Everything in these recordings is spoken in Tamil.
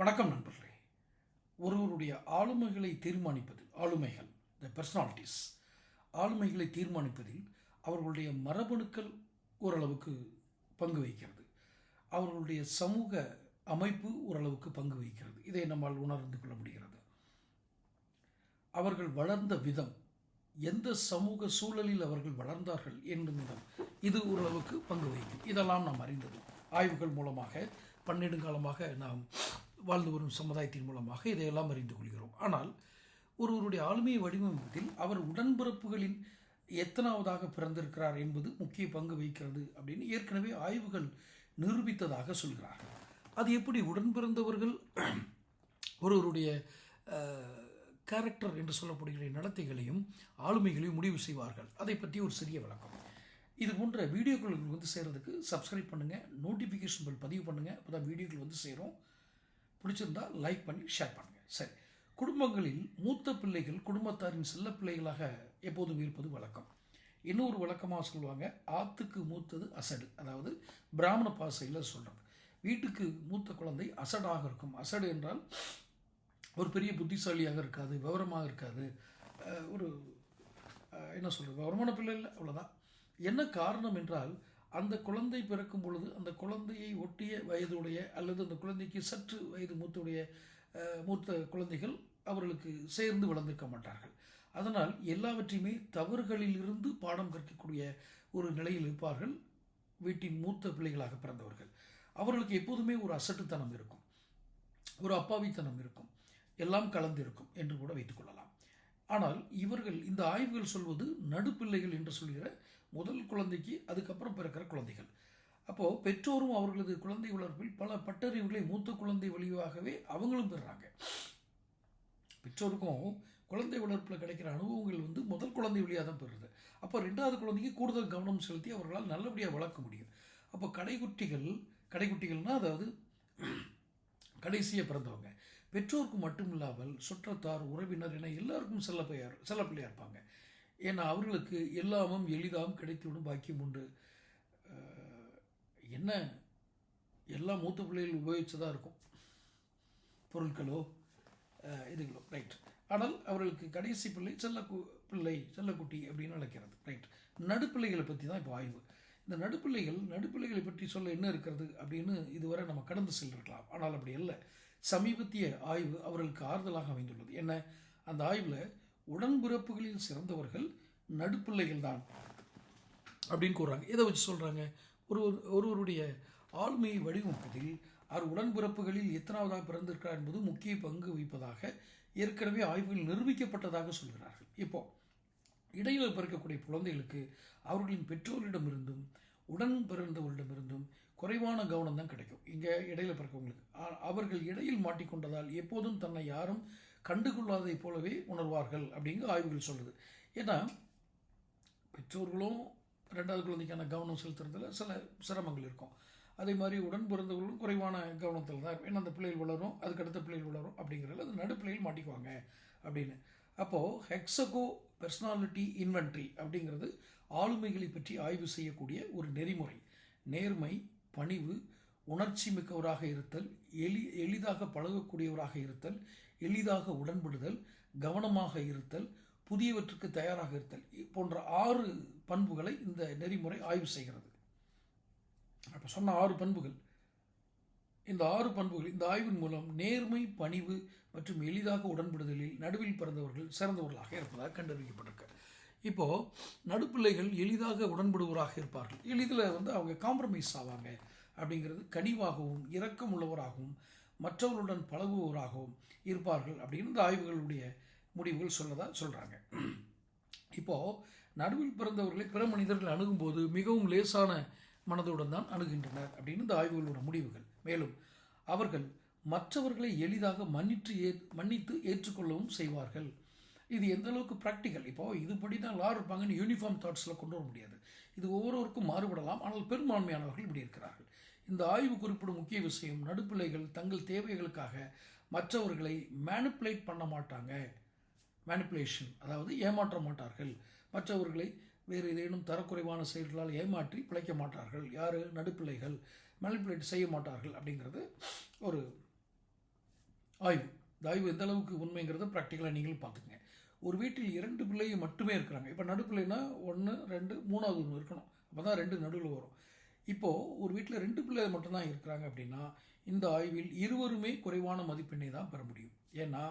வணக்கம் நண்பர்களே. ஒருவருடைய ஆளுமைகளை தீர்மானிப்பது ஆளுமைகள் த பர்சனாலிட்டிஸ் ஆளுமைகளை தீர்மானிப்பதில் அவர்களுடைய மரபணுக்கள் ஓரளவுக்கு பங்கு வகிக்கிறது. அவர்களுடைய சமூக அமைப்பு ஓரளவுக்கு பங்கு வகிக்கிறது. இதை நம்மால் உணர்ந்து கொள்ள முடிகிறது. அவர்கள் வளர்ந்த விதம் எந்த சமூக சூழலில் அவர்கள் வளர்ந்தார்கள் என்னும் விதம் இது ஓரளவுக்கு பங்கு வகிக்கும் இதெல்லாம் நாம் அறிந்தது ஆய்வுகள் மூலமாக பன்னெடுங்காலமாக நாம் வாழ்ந்து வரும் சமுதாயத்தின் மூலமாக இதையெல்லாம் அறிந்து கொள்கிறோம். ஆனால் ஒருவருடைய ஆளுமையை வடிவமைப்பதில் அவர் உடன்பிறப்புகளின் எத்தனாவதாக பிறந்திருக்கிறார் என்பது முக்கிய பங்கு வகிக்கிறது அப்படின்னு ஏற்கனவே ஆய்வுகள் நிரூபித்ததாக சொல்கிறார்கள். அது எப்படி உடன்பிறந்தவர்கள் ஒருவருடைய கேரக்டர் என்று சொல்லப்படுகிற நடத்தைகளையும் ஆளுமைகளையும் முடிவு செய்வார்கள். அதை பற்றி ஒரு சிறிய விளக்கம். இது போன்ற வீடியோக்கள் வந்து சேர்கிறதுக்கு சப்ஸ்கிரைப் பண்ணுங்கள் நோட்டிஃபிகேஷன் பில் பதிவு பண்ணுங்கள் அப்போ தான் வீடியோக்கள் வந்து சேரும். பிடிச்சிருந்தா லைக் பண்ணி ஷேர் பண்ணுங்கள் சரி. குடும்பங்களில் மூத்த பிள்ளைகள் குடும்பத்தாரின் செல்ல பிள்ளைகளாக எப்போதும் இருப்பது வழக்கம். இன்னொரு வழக்கமாக சொல்லுவாங்க ஆத்துக்கு மூத்தது அசடு. அதாவது பிராமண பாசையில் சொல்கிறது வீட்டுக்கு மூத்த குழந்தை அசடாக இருக்கும். அசடு என்றால் ஒரு பெரிய புத்திசாலியாக இருக்காது விவரமாக இருக்காது. ஒரு என்ன சொல்கிறது விவரமான பிள்ளை இல்லை அவ்வளோதான் என்ன காரணம் என்றால் அந்த குழந்தை பிறக்கும் பொழுது அந்த குழந்தையை ஒட்டிய வயதுடைய அல்லது அந்த குழந்தைக்கு சற்று வயது மூத்துடைய மூத்த குழந்தைகள் அவர்களுக்கு சேர்ந்து வளர்ந்திருக்க மாட்டார்கள். அதனால் எல்லாவற்றையுமே தவறுகளிலிருந்து பாடம் கற்கக்கூடிய ஒரு நிலையில் இருப்பார்கள் வீட்டின் மூத்த பிள்ளைகளாக பிறந்தவர்கள். அவர்களுக்கு எப்போதுமே ஒரு அசட்டுத்தனம் இருக்கும். ஒரு அப்பாவித்தனம் இருக்கும். எல்லாம் கலந்து இருக்கும் என்று கூட வைத்துக்கொள்ளலாம் ஆனால் இவர்கள் இந்த ஆய்வுகள் சொல்வது நடுப்பிள்ளைகள் என்று சொல்கிற முதல் குழந்தைக்கு அதுக்கப்புறம் பிறக்கிற குழந்தைகள். அப்போது பெற்றோரும் அவர்களது குழந்தை வளர்ப்பில் பல பட்டறிவுகளை மூத்த குழந்தை வழியாகவே அவங்களும் பெறுறாங்க. பெற்றோருக்கும் குழந்தை வளர்ப்பில் கிடைக்கிற அனுபவங்கள் வந்து முதல் குழந்தை வழியாக தான் பெறுது. அப்போ ரெண்டாவது குழந்தைக்கு கூடுதல் கவனம் செலுத்தி அவர்களால் நல்லபடியாக வளர்க்க முடியும். அப்போ கடைக்குட்டிகள் கடைக்குட்டிகள்னால் அதாவது கடைசியாக பிறந்தவங்க. பெற்றோருக்கு மட்டும் இல்லாமல் சுற்றத்தார் உறவினர் என எல்லாருக்கும் செல்ல பெயர் செல்ல பிள்ளையாக இருப்பாங்க. ஏன்னா அவர்களுக்கு எல்லாமும் எளிதாகவும் கிடைத்துவிடும் பாக்கியம் உண்டு. என்ன? எல்லா மூத்த பிள்ளைகள் உபயோகிச்சதாக இருக்கும். பொருட்களோ இதுகளோ. ரைட் ஆனால் அவர்களுக்கு கடைசி பிள்ளை செல்ல கு- பிள்ளை செல்லக்குட்டி அப்படின்னு அழைக்கிறது. ரைட் நடுப்பிள்ளைகளை பற்றி தான் இப்போ ஆய்வு. இந்த நடுப்பிள்ளைகள் நடுப்பிள்ளைகளை பற்றி சொல்ல என்ன இருக்கிறது அப்படின்னு இதுவரை நம்ம கடந்து சென்றிருக்கலாம் ஆனால் அப்படி அல்ல. சமீபத்திய ஆய்வு அவர்களுக்கு ஆறுதலாக அமைந்துள்ளது. என்ன? அந்த ஆய்வில் உடன்பிறப்புகளில் சிறந்தவர்கள் நடுப்பிள்ளைகள் தான் அப்படின்னு கூறுறாங்க. எதை வச்சு சொல்கிறாங்க ஒரு ஒருவருடைய ஆளுமையை வடிவமைப்பதில் அவர் உடன்பிறப்புகளில் எத்தனாவதாக பிறந்திருக்கிறார் என்பது முக்கிய பங்கு வகிப்பதாக ஏற்கனவே ஆய்வுகள் நிரூபிக்கப்பட்டதாக சொல்கிறார்கள். இப்போ இடையில பிறக்கக்கூடிய குழந்தைகளுக்கு அவர்களின் பெற்றோரிடமிருந்தும் உடன் பிறந்தவர்களிடமிருந்தும் குறைவான கவனம் தான் கிடைக்கும். இங்கே இடையில பிறக்கவங்களுக்கு. அவர்கள் இடையில் மாட்டிக்கொண்டதால் எப்போதும் தன்னை யாரும் கண்டுகொள்ளாதைப் போலவே உணர்வார்கள் அப்படிங்கிற ஆய்வுகள் சொல்லுது. ஏன்னா பெற்றோர்களும் ரெண்டாவது குழந்தைக்கான கவனம் செலுத்துறதுல சில சிரமங்கள் இருக்கும். அதே மாதிரி உடன் பிறந்தவர்களும் குறைவான கவனத்தில் தான் ஏன்னா அந்த பிள்ளைகள் வளரும் அதுக்கு அடுத்த பிள்ளைகள் வளரும் அப்படிங்கிறதுல அந்த நடுப்பிள்ளைகள் மாட்டிக்குவாங்க அப்படின்னு. அப்போது ஹெக்ஸகோ பர்சனாலிட்டி இன்வென்ட்ரி அப்படிங்கிறது ஆளுமைகளை பற்றி ஆய்வு செய்யக்கூடிய ஒரு நெறிமுறை. நேர்மை பணிவு உணர்ச்சி மிக்கவராக இருத்தல் எளி எளிதாக பழகக்கூடியவராக இருத்தல் எளிதாக உடன்படுதல் கவனமாக இருத்தல் புதியவற்றுக்கு தயாராக இருத்தல். போன்ற ஆறு பண்புகளை இந்த நெறிமுறை ஆய்வு செய்கிறது. அப்போ சொன்ன ஆறு பண்புகள். இந்த ஆறு பண்புகள் இந்த ஆய்வின் மூலம் நேர்மை பணிவு மற்றும் எளிதாக உடன்படுதலில் நடுவில் பிறந்தவர்கள் சிறந்தவர்களாக இருப்பதாக கண்டறியப்பட்டிருக்கு. இப்போது நடுப்பிள்ளைகள் எளிதாக உடன்படுவராக இருப்பார்கள். எளிதில் வந்து அவங்க காம்ப்ரமைஸ் ஆவாங்க. அப்படிங்கிறது கனிவாகவும் இரக்கம் உள்ளவராகவும் மற்றவர்களுடன் பழகுவோராகவும் இருப்பார்கள் அப்படின்னு இந்த ஆய்வுகளுடைய முடிவுகள் சொல்லதான் சொல்கிறாங்க இப்போது நடுவில் பிறந்தவர்களை பிற மனிதர்கள் அணுகும்போது மிகவும் லேசான மனதுடன் தான் அணுகின்றனர் அப்படின்னு இந்த ஆய்வுகளோட முடிவுகள். மேலும் அவர்கள் மற்றவர்களை எளிதாக மன்னித்து ஏ மன்னித்து ஏற்றுக்கொள்ளவும் செய்வார்கள். இது எந்த அளவுக்கு ப்ராக்டிக்கல் இப்போ இதுபடி தான் எல்லாரும் இருப்பாங்கன்னு யூனிஃபார்ம் தாட்ஸில் கொண்டு வர முடியாது. இது ஒவ்வொருவருக்கும் மாறுபடலாம் ஆனால் பெரும்பான்மையானவர்கள் இப்படி இருக்கிறார்கள். இந்த ஆய்வு குறிப்பிடும் முக்கிய விஷயம் நடுப்பிள்ளைகள் தங்கள் தேவைகளுக்காக மற்றவர்களை மேனிப்புலேட் பண்ண மாட்டாங்க. மேனிப்புலேஷன் அதாவது ஏமாற்ற மாட்டார்கள். மற்றவர்களை வேறு ஏதேனும் தரக்குறைவான செயல்களால் ஏமாற்றி பிழைக்க மாட்டார்கள். யார்? நடுப்பிள்ளைகள். மேனிப்புலேட் செய்ய மாட்டார்கள் அப்படிங்கிறது ஒரு ஆய்வு. இந்த ஆய்வு எந்த அளவுக்கு உண்மைங்கிறத ப்ராக்டிக்கலாக நீங்களும் பார்த்துங்க ஒரு வீட்டில் இரண்டு பிள்ளைங்க மட்டுமே இருக்கிறாங்க. இப்போ நடுப்பிள்ளைனா ஒன்று ரெண்டு மூணாவது ஒன்று இருக்கணும். அப்போ தான் ரெண்டு நடுவில் வரும். இப்போது ஒரு வீட்டில் ரெண்டு பிள்ளைகள் மட்டும்தான் இருக்கிறாங்க அப்படின்னா இந்த ஆய்வில் இருவருமே குறைவான மதிப்பெண்ணை தான் பெற முடியும். ஏன்னா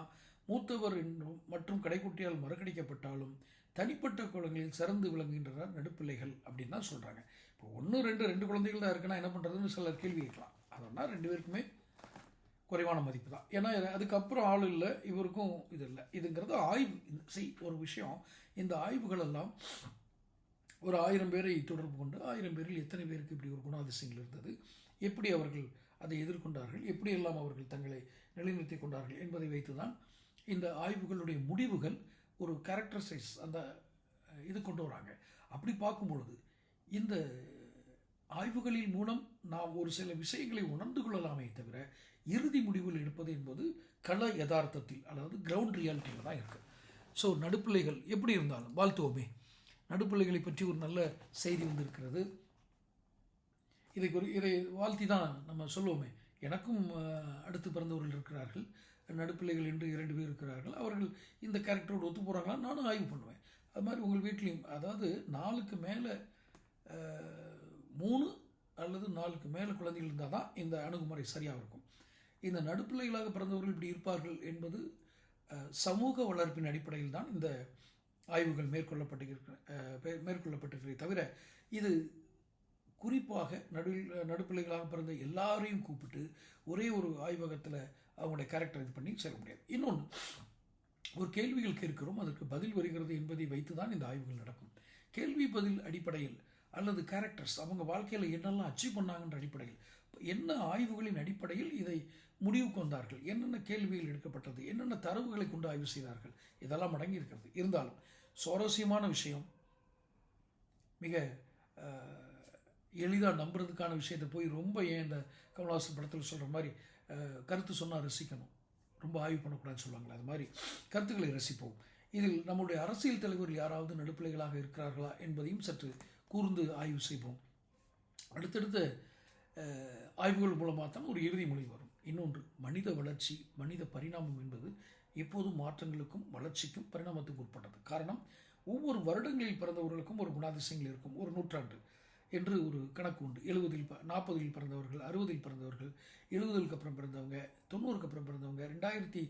மூத்தவர் என்றும் மற்றும் கடைக்குட்டியால் மறக்கடிக்கப்பட்டாலும் தனிப்பட்ட குழந்தைகளில் சிறந்து விளங்குகின்றனர் நடுப்பிள்ளைகள் அப்படின்னு தான் சொல்கிறாங்க இப்போ ஒன்று ரெண்டு ரெண்டு குழந்தைகள் தான் இருக்குன்னா என்ன பண்ணுறதுன்னு சிலர் கேள்வி கேட்கலாம். அதனால் ரெண்டு பேருக்குமே குறைவான மதிப்பு தான். ஏன்னா அதுக்கப்புறம் ஆள் இல்லை இவருக்கும் இது இல்லை. இதுங்கிறது ஆய்வு. இந்த செய் ஒரு விஷயம். இந்த ஆய்வுகள் எல்லாம் ஒரு ஆயிரம் பேரை தொடர்பு கொண்டு ஆயிரம் பேரில் எத்தனை பேருக்கு இப்படி ஒரு குணாதிசயங்கள் இருந்தது? எப்படி அவர்கள் அதை எதிர்கொண்டார்கள்? எப்படியெல்லாம் அவர்கள் தங்களை நிலைநிறுத்திக் கொண்டார்கள் என்பதை வைத்து தான் இந்த ஆய்வுகளுடைய முடிவுகள் ஒரு கேரக்டரைஸ் அந்த இது கொண்டு வராங்க. அப்படி பார்க்கும் பொழுது இந்த ஆய்வுகளின் மூலம் நாம் ஒரு சில விஷயங்களை உணர்ந்து கொள்ளலாமே தவிர இறுதி முடிவுகள் எடுப்பது என்பது கள யதார்த்தத்தில் அதாவது கிரவுண்ட் ரியாலிட்டியில் தான் இருக்குது ஸோ நடுப்பிள்ளைகள் எப்படி இருந்தாலும் வாழ்த்துவோமே. நடுப்பிள்ளைகளை பற்றி ஒரு நல்ல செய்தி வந்திருக்கிறது. இதை குறி இதை வாழ்த்தி தான் நம்ம சொல்லுவோமே எனக்கும் அடுத்து பிறந்தவர்கள் இருக்கிறார்கள். நடுப்பிள்ளைகள் என்று இரண்டு பேர் இருக்கிறார்கள். அவர்கள் இந்த கேரக்டரோடு ஒத்து போகிறாங்களா நானும் ஆய்வு பண்ணுவேன். அது மாதிரி உங்கள் வீட்லேயும் அதாவது நாலுக்கு மேலே மூணு அல்லது நாலுக்கு மேலே குழந்தைகள் இருந்தால் தான் இந்த அணுகுமுறை சரியாக இருக்கும். இந்த நடுப்பிள்ளைகளாக பிறந்தவர்கள் இப்படி இருப்பார்கள் என்பது சமூக வளர்ப்பின் அடிப்படையில் தான் இந்த ஆய்வுகள் மேற்கொள்ளப்பட்டிருக்க மேற்கொள்ளப்பட்டிருக்கிறதே மே- தவிர இது குறிப்பாக நடுவில் நடுப்பிள்ளைகளாக பிறந்த எல்லாரையும் கூப்பிட்டு ஒரே ஒரு ஆய்வகத்தில் அவங்களுடைய கேரக்டர் இது பண்ணி சேர முடியாது. இன்னொன்று ஒரு கேள்விகள் கேட்கிறோம் அதற்கு பதில் வருகிறது என்பதை வைத்து தான் இந்த ஆய்வுகள் நடக்கும். கேள்வி பதில் அடிப்படையில் அல்லது கேரக்டர்ஸ் அவங்க வாழ்க்கையில் என்னெல்லாம் அச்சீவ் பண்ணாங்கன்ற அடிப்படையில் என்ன ஆய்வுகளின் அடிப்படையில் இதை முடிவுக்கு வந்தார்கள் என்னென்ன கேள்விகள் எடுக்கப்பட்டது என்னென்ன தரவுகளை கொண்டு ஆய்வு செய்தார்கள் இதெல்லாம் அடங்கி இருக்கிறது. இருந்தாலும் சுவாரஸ்யமான விஷயம். மிக எளிதாக நம்புறதுக்கான விஷயத்தை போய் ரொம்ப ஏன் இந்த கமல்ஹாசன் படத்தில் சொல்கிற மாதிரி கருத்து சொன்னால் ரசிக்கணும். ரொம்ப ஆய்வு பண்ணக்கூடாதுன்னு சொல்லுவாங்களே அது மாதிரி கருத்துக்களை ரசிப்போம். இதில் நம்முடைய அரசியல் தலைவர்கள் யாராவது நடுப்பிள்ளைகளாக இருக்கிறார்களா என்பதையும் சற்று கூர்ந்து ஆய்வு செய்வோம். அடுத்தடுத்த ஆய்வுகள் மூலமாக தான் ஒரு இறுதி மொழி வரும். இன்னொன்று மனித வளர்ச்சி மனித பரிணாமம் என்பது எப்போதும் மாற்றங்களுக்கும் வளர்ச்சிக்கும் பரிணாமத்துக்கு உட்பட்டது. காரணம் ஒவ்வொரு வருடங்களில் பிறந்தவர்களுக்கும் ஒரு குணாதிசயங்கள் இருக்கும். ஒரு நூற்றாண்டு என்று ஒரு கணக்கு உண்டு. எழுபதில் ப நாற்பதில் பிறந்தவர்கள் அறுபதில் பிறந்தவர்கள் எழுபதுக்கு அப்புறம் பிறந்தவங்க தொண்ணூறுக்கு அப்புறம் பிறந்தவங்க ரெண்டாயிரத்தி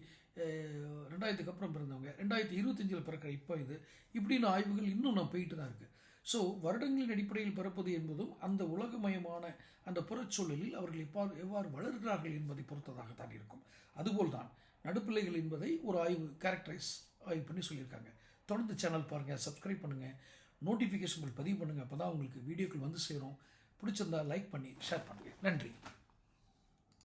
ரெண்டாயிரத்துக்கு அப்புறம் பிறந்தவங்க ரெண்டாயிரத்தி இருபத்தஞ்சில் பிறக்கிற இப்போ இது. இப்படின்னு ஆய்வுகள் இன்னும் நான் போயிட்டு தான் இருக்குது ஸோ வருடங்களின் அடிப்படையில் பிறப்பது என்பதும் அந்த உலகமயமான அந்த புறச்சூழலில் அவர்கள் எவ்வாறு எவ்வாறு வளர்கிறார்கள் என்பதை பொறுத்ததாகத்தான் இருக்கும். அதுபோல் தான் நடுப்பிள்ளைகள் என்பதை ஒரு ஆய்வு கேரக்டரைஸ் ஆய்வு பண்ணி சொல்லியிருக்காங்க. தொடர்ந்து சேனல் பாருங்கள் சப்ஸ்கிரைப் பண்ணுங்கள் நோட்டிஃபிகேஷன்கள் பதிவு பண்ணுங்கள் அப்போ தான் உங்களுக்கு வீடியோக்கள் வந்து சேரும். பிடிச்சிருந்தா லைக் பண்ணி ஷேர் பண்ணுங்கள் நன்றி.